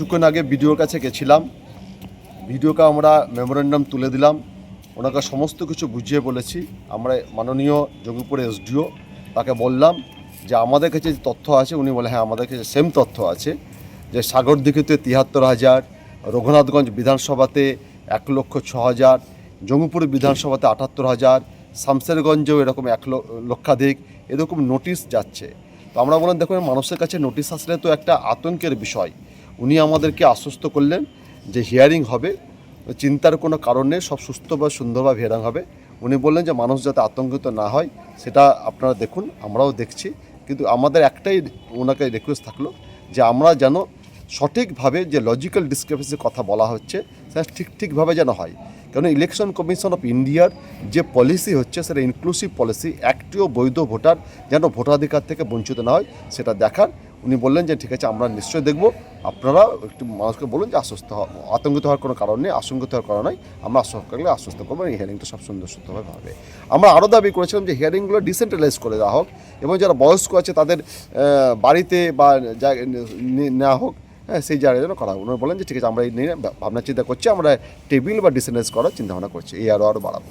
কিছুক্ষণ আগে ভিডিওর কাছে গেছিলাম। ভিডিওকে আমরা মেমোরেন্ডাম তুলে দিলাম। ওনাকে সমস্ত কিছু বুঝিয়ে বলেছি। আমরা মাননীয় জঙ্গিপুর এসডিও তাকে বললাম যে আমাদের কাছে যে তথ্য আছে, উনি বলে হ্যাঁ আমাদের কাছে সেম তথ্য আছে যে সাগরদিঘিতে তিয়াত্তর হাজার, রঘুনাথগঞ্জ বিধানসভাতে এক লক্ষ ছ হাজার, জঙ্গিপুর বিধানসভাতে আটাত্তর হাজার শামসেরগঞ্জেও এরকম এক লক্ষাধিক এরকম নোটিশ যাচ্ছে। তো আমরা বললাম, দেখুন, মানুষের কাছে নোটিশ আসলে তো একটা আতঙ্কের বিষয়। উনি আমাদেরকে আশ্বস্ত করলেন যে হিয়ারিং হবে। চিন্তার কোনো কারণে সব সুস্থ বা সুন্দরভাবে হিয়ারিং হবে। উনি বললেন যে মানুষ যাতে আতঙ্কিত না হয়, সেটা আপনারা দেখুন, আমরাও দেখছি। কিন্তু আমাদের একটাই ওনাকে রিকোয়েস্ট থাকল যে আমরা যেন সঠিকভাবে যে লজিক্যাল ডিসক্রিপেন্সির কথা বলা হচ্ছে, সেটা ঠিক ঠিকভাবে যেন হয়। কারণ ইলেকশন কমিশন অফ ইন্ডিয়ার যে পলিসি হচ্ছে, সেটা ইনক্লুসিভ পলিসি একটিও বৈধ ভোটার যেন ভোটাধিকার থেকে বঞ্চিত না হয়, সেটা দেখার উনি বললেন যে, ঠিক আছে, আমরা নিশ্চয়ই দেখব। আপনারা একটু মানুষকে বলুন যে, আশ্বস্ত আতঙ্কিত হওয়ার কোনো কারণ নেই, আশঙ্কিত হওয়ার কারণ নেই। আমরা আশ্বস্ত করলে আশ্বস্ত করব এই হিয়ারিংটা সব সুন্দর সুন্দরভাবে হবে। আমরা আরও দাবি করেছিলাম যে হিয়ারিংগুলো ডিসেন্ট্রালাইজ করে দেওয়া হোক এবং যারা বয়স্ক আছে, তাদের বাড়িতে বা নেওয়া হোক হ্যাঁ সেই জায়গায় যেন করা উনি বলেন যে, ঠিক আছে, আমরা এই নিয়ে ভাবনা চিন্তা করছি, আমরা টেবিল বা ডিসেন্ট্রালাইজ করার চিন্তা ভাবনা করছি। এই আরও আরও বাড়াবো।